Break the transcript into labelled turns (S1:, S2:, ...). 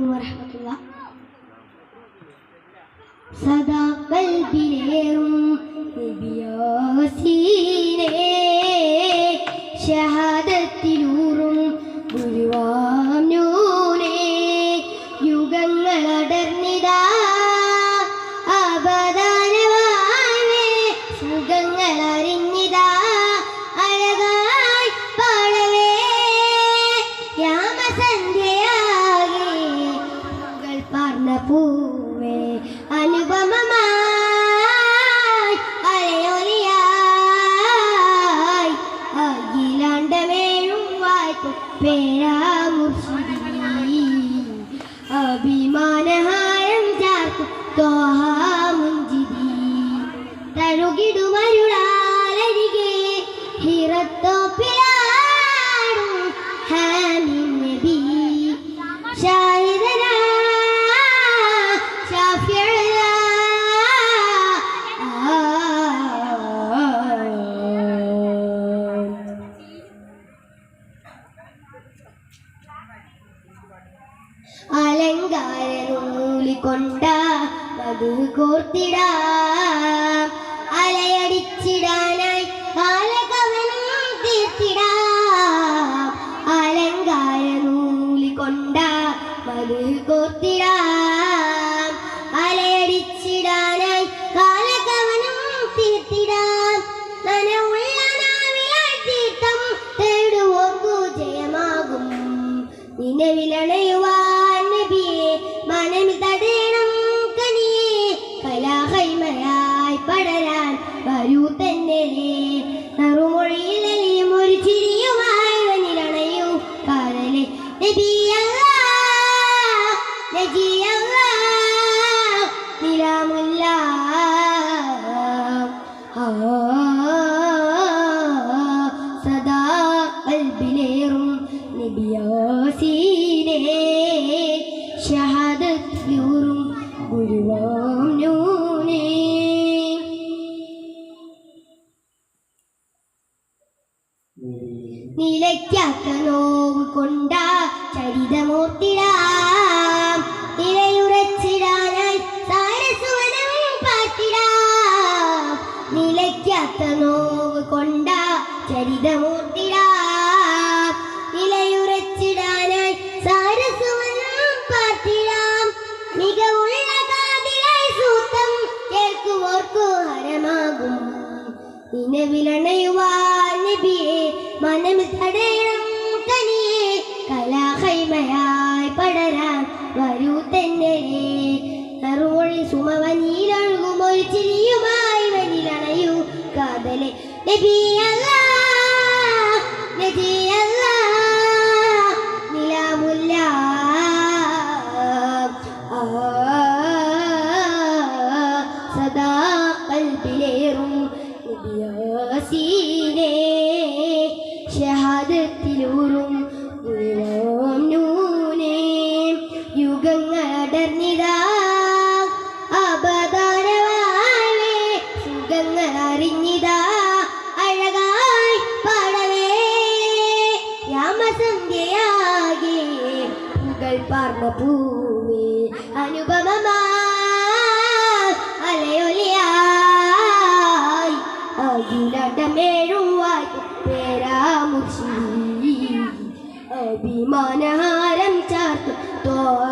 S1: അലൈക്കും വറഹമത്തുള്ള സദാ കൽബിലേറും നബിയാസീനേ ഷഹാദത്തിലൂറും പാർന്ന പൂവേ. അനുപമമായി അലയൊലിയായി അഖിലാണ്ടമേഴും വായ്പ പേരാമുർഷിദി അഭിമാനഹാരം ചാർക്കും തോഹാമുഞ്ചിതി തഴുകിടുമരുളാലരികെ ഹിറത്തോപ്പിലാടും അലങ്കാരനൂലിക്കൊണ്ട വധു കോർത്തിടാം. അലയടിച്ചിടാനായി കാലകവനം തീർത്തിടാം. കൊണ്ട വധു കോർത്തിടാം. അലയടിച്ചിടാനായി കാലകവനം തീർത്തിടാം. നനവുള്ള നാവിലാൽ തീർത്ഥം തേടുവോർക്കു ജയമാകും. നിലവിലണയുവാൻ നബിയാസീനേ ഷഹാദത്തിലൂറും ഗുരുവാം നൂനേ. നിലയ്ക്കാത്ത നോവ് കൊണ്ട ചരിതമോർത്തിടാം. നിലയുറച്ചിടാനായി സാരസുവനം പാട്ടിടാം. നിലയ്ക്കാത്ത നോവ് കൊണ്ട ചരിതമോർത്തിടാം. നിലവിലണയുവാൻ നബിയെ പടരാൻ ഒരു ചിരിയുമായി വനിലണയൂ. കാതലെ നബിയല്ലാ നബിയല്ലാ. സുഖങ്ങൾ അറിഞ്ഞിതാ. അഴകായി പാടവേ. രാമസന്ധ്യയാകെ പുകൾ പാർന്ന ഭൂമി അനുപമമാ അലയൊലിയായി. അഖിലടമേഴുവായി പേരാമുഷി അഭിമാനഹാരം ചാർത്തു തോമുഞ്ചിരി